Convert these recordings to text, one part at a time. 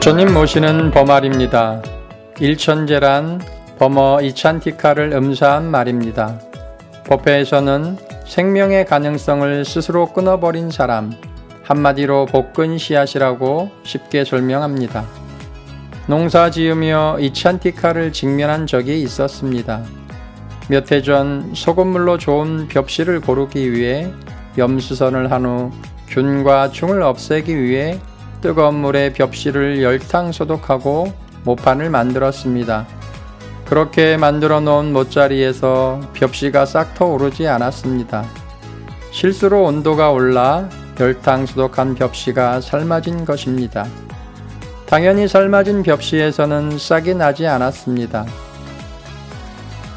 부처님 모시는 범알입니다. 일천재란 범어 이찬티카를 음사한 말입니다. 법회에서는 생명의 가능성을 스스로 끊어버린 사람, 한마디로 복근 씨앗이라고 쉽게 설명합니다. 농사 지으며 이찬티카를 직면한 적이 있었습니다. 몇 해 전 소금물로 좋은 벽실을 고르기 위해 염수선을 한 후 균과 충을 없애기 위해 뜨거운 물에 벽실을 열탕 소독하고 모판을 만들었습니다. 그렇게 만들어 놓은 못자리에서 벽시가 싹 터 오르지 않았습니다. 실수로 온도가 올라 열탕 소독한 벽시가 삶아진 것입니다. 당연히 삶아진 벽시에서는 싹이 나지 않았습니다.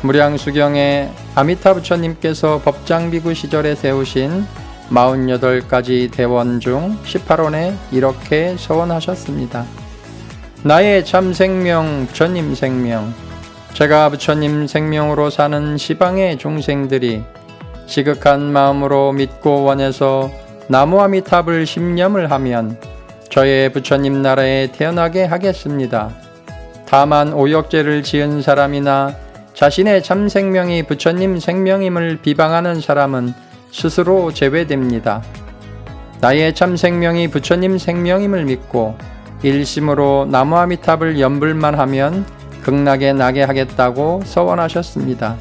무량수경에 아미타 부처님께서 법장비구 시절에 세우신 48가지 대원 중 18원에 이렇게 서원하셨습니다. 나의 참 생명, 부처님 생명, 제가 부처님 생명으로 사는 시방의 중생들이 시극한 마음으로 믿고 원해서 나무아미탑을 심념을 하면 저의 부처님 나라에 태어나게 하겠습니다. 다만 오역죄를 지은 사람이나 자신의 참 생명이 부처님 생명임을 비방하는 사람은 스스로 제외됩니다. 나의 참 생명이 부처님 생명임을 믿고 일심으로 나무아미탑을 연불만 하면 극락에 나게 하겠다고 서원하셨습니다.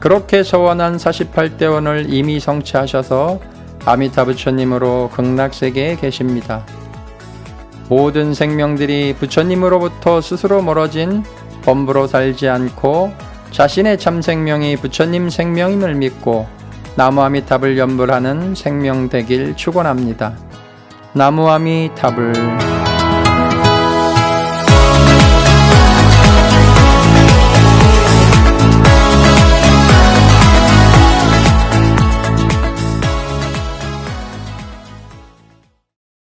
그렇게 서원한 48대원을 이미 성취하셔서 아미타 부처님으로 극락세계에 계십니다. 모든 생명들이 부처님으로부터 스스로 멀어진 범부로 살지 않고 자신의 참 생명이 부처님 생명임을 믿고 나무아미탑을 연불하는 생명 되길 축원합니다. 나무아미탑을